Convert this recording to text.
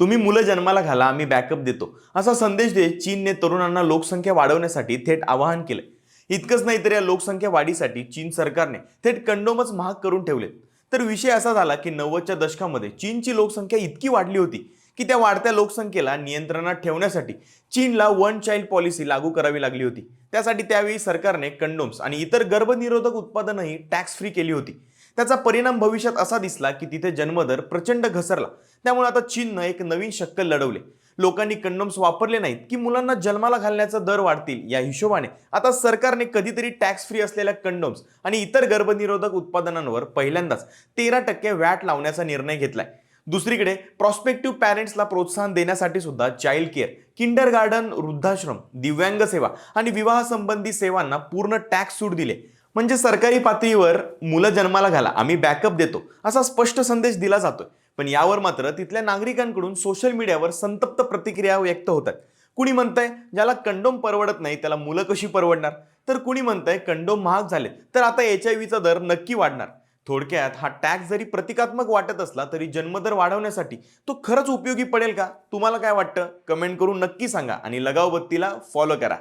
तुम्ही मुलं जन्माला घाला आम्ही बॅकअप देतो. असा संदेश देत चीनने तरुणांना लोकसंख्या वाढवण्यासाठी थेट आवाहन केलं इतकंच नाही तर या लोकसंख्या वाढीसाठी चीन सरकारने थेट कंडोमच महाग करून ठेवले. तर विषय असा झाला की नव्वदच्या दशकामध्ये चीनची लोकसंख्या इतकी वाढली होती की त्या वाढत्या लोकसंख्येला नियंत्रणात ठेवण्यासाठी चीनला वन चाइल्ड पॉलिसी लागू करावी लागली होती. त्यासाठी त्यावेळी सरकारने कंडोम्स आणि इतर गर्भनिरोधक उत्पादनंही टॅक्स फ्री केली होती. त्याचा परिणाम भविष्यात असा दिसला की तिथे जन्मदर प्रचंड घसरला. त्यामुळे आता चीननं एक नवीन शक्कल लढवले. लोकांनी कंडोम्स वापरले नाहीत की मुलांना जन्माला घालण्याचा दर वाढतील या हिशोबाने. आता सरकारने कधीतरी टॅक्स फ्री असलेल्या कंडोम्स आणि इतर गर्भनिरोधक उत्पादनांवर पहिल्यांदाच तेरा टक्के व्हॅट लावण्याचा निर्णय घेतलाय. दुसरीकडे प्रॉस्पेक्टिव्ह पॅरेंट्सला प्रोत्साहन देण्यासाठी सुद्धा चाइल्ड केअर किंडर गार्डन वृद्धाश्रम दिव्यांग सेवा आणि विवाह संबंधी सेवांना पूर्ण टॅक्स सूट दिले. म्हणजे सरकारी पातळीवर मुलं जन्माला घाला आम्ही बॅकअप देतो. असा स्पष्ट संदेश दिला जातोय. पण यावर मात्र तिथल्या नागरिकांकडून सोशल मीडियावर संतप्त प्रतिक्रिया व्यक्त होतात. कुणी म्हणतंय ज्याला कंडोम परवडत नाही त्याला मुलं कशी परवडणार? तर कुणी म्हणतंय कंडोम महाग झाले तर आता एच आय व्हीचा दर नक्की वाढणार. थोडक्यात हा टॅक्स जरी प्रतिकात्मक वाटत असला तरी जन्मदर वाढवण्यासाठी तो खरंच उपयोगी पडेल का? तुम्हाला काय वाटतं? कमेंट करून नक्की सांगा आणि लगाव बत्तीला फॉलो करा.